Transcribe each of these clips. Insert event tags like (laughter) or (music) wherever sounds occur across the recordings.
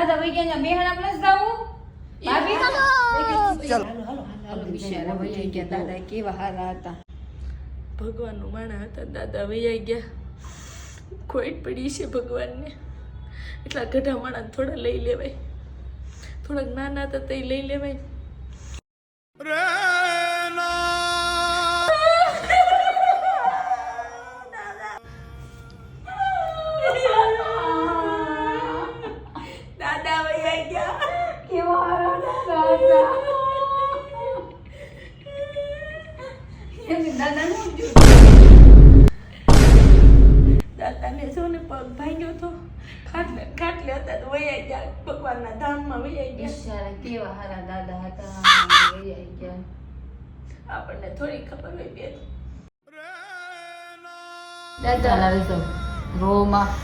દાદા વઈ ગયા ને બેહણા પ્લસ જાવું ભાભી ચાલો. હાલો હાલો બિચારા વઈ ગયા દાદા કેવા હારા હતા. ભગવાનનું માણા હતા દાદા વૈયા ગયા. ખોટ પડી છે ભગવાનને. એટલા ગઢા માણા થોડા લઈ લેવાય. થોડાક નાના હતા તે લઈ લેવાય. ગયા કેવા હારા દાદા હતા એમને દાદા નું દાદાને જો ને પગ ભાંગ્યો તો ખાટલે ખાટલે હતા તો વૈયા ગયા ભગવાનના ધામમાં વૈયા ગયા બિચારા કેવા હારા દાદા હતા વઈ ગયા આપણને થોડી ખબર હોય બે દાદા લાવે તો રોમાં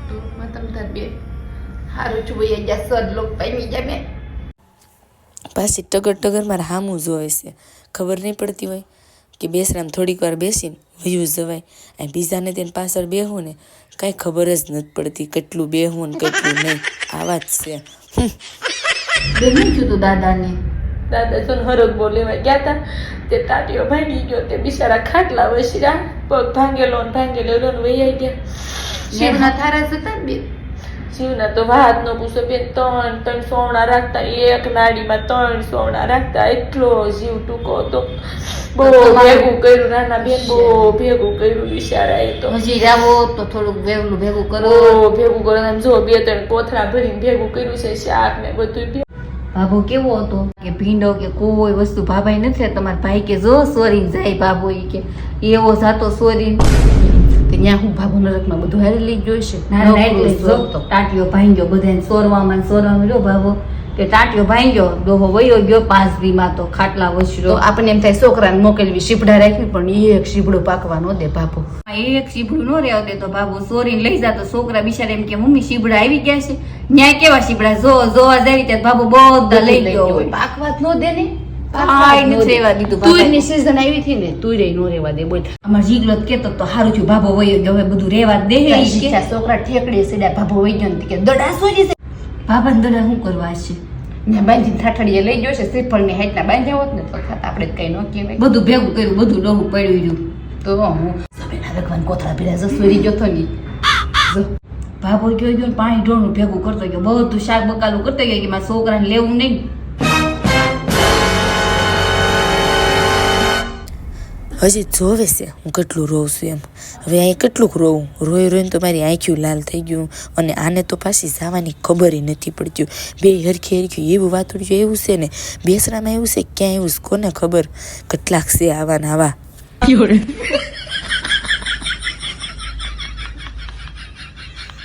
ટૂંકમાં તમ તાર બે હારું છું વૈયા ગયા લોક પામી જમે પાછી ટગર ટગર મારે હામું જોવે છે. ખબર નહીં પડતી હોય કે બેસરામ થોડીક વાર બેસીને વયું જવાય. અને બીજાને તેને પાછળ બેહું ને કાંઈ ખબર જ નથી પડતી કેટલું બેહું ને કેટલું નહીં. આવા જ છે. શું થયું દાદાને. દાદા જો હરક બોલે ગયા હતા તે તાટીઓ ભાંગી ગયો તે બિચારા ખાટલા વસર્યા પગ ભાંગેલો ને ભાંગેલો ને વૈયા ગયા. શિવના થારા જતા ને બેન શિવના તો વાત નો પૂછો બેન ત્રણ ત્રણ સોવણા રાખતા એક નાડીમાં ત્રણ સોવણા રાખતા એટલો જીવ ટૂંકો હતો. બહુ ભેગું કર્યું નાના બેન બહુ ભેગું કર્યું બિચારા એ તો. હજી જાવો તો થોડુંક વહેલું ભેગું કરો. ભેગું કરો જો બે ત્રણ કોથળા ભરીને ભેગું કર્યું છે શાક ને બધું ભાભો બાબો કેવો હતો? કે ભીંડો કે કોઈ વસ્તુ ભાભાઈ નથી તમારા ભાઈ કે જો સોરી જાય બાબો એ કે એવો જાતો સોરી ન્યા હું બાબુ નરકમાં બધું હારી લઈ જોઈશે ટાટીઓ ભાંગ્યો બધાને સોરવામાં સોરવામાં. જો બાબો કે ટાટીઓ ભાંગ્યો ડોહો વયો ગયો પાંચ દીમાં તો ખાટલા વસરો આપણને એમ થાય છોકરાને મોકલવી શીપડા રાખવી પણ એક શીપડું પાકવા નો દે બાપુ એક શીપડું ન રહેવા દે તો બાબુ સોરીને લઈ જા તો છોકરા બિચારા એમ કે મમ્મી શીપડા આવી ગયા છે? ન્યાય કેવા શીપડા જો જોવા જાય ત્યાં બાબુ બધા લઈ ગયો પાકવા જ નો દે ને. છોકરા ઠેકડી સીડા ભાભો ગયો કે. છે બાબા ને દડા શું કરવા છે? ને બાંધીને ઠાઠડીએ લઈ ગયો છે શ્રીફળની હાઈટના બાંધ્યા હોત ને તો ખાત આપણે કઈ ન કહેવાય. બધું ભેગું કર્યું બધું ડોહું પડ્યું તો હું કોથળા જસોરી ગયો તો ભાભો ગયો પાણી ઢોળનું ભેગું કરતો ગયો. બધું શાક બકાલું કરતો ગયો કે મારા છોકરાને લેવું નહીં. હજી જોવે છે હું કેટલું રોઉં છું એમ. હવે અહીં કેટલુંક રોવું? રોઈ રોઈને તો મારી આંખ્યું લાલ થઈ ગયું અને આને તો પાછી જવાની ખબર નથી પડતી. બે હરખી હરખી એવું વાતોડ્યું એવું છે ને, બેસરામાં એવું છે ક્યાં એવું કોને ખબર? કેટલાક છે આવા ને આવા. (laughs)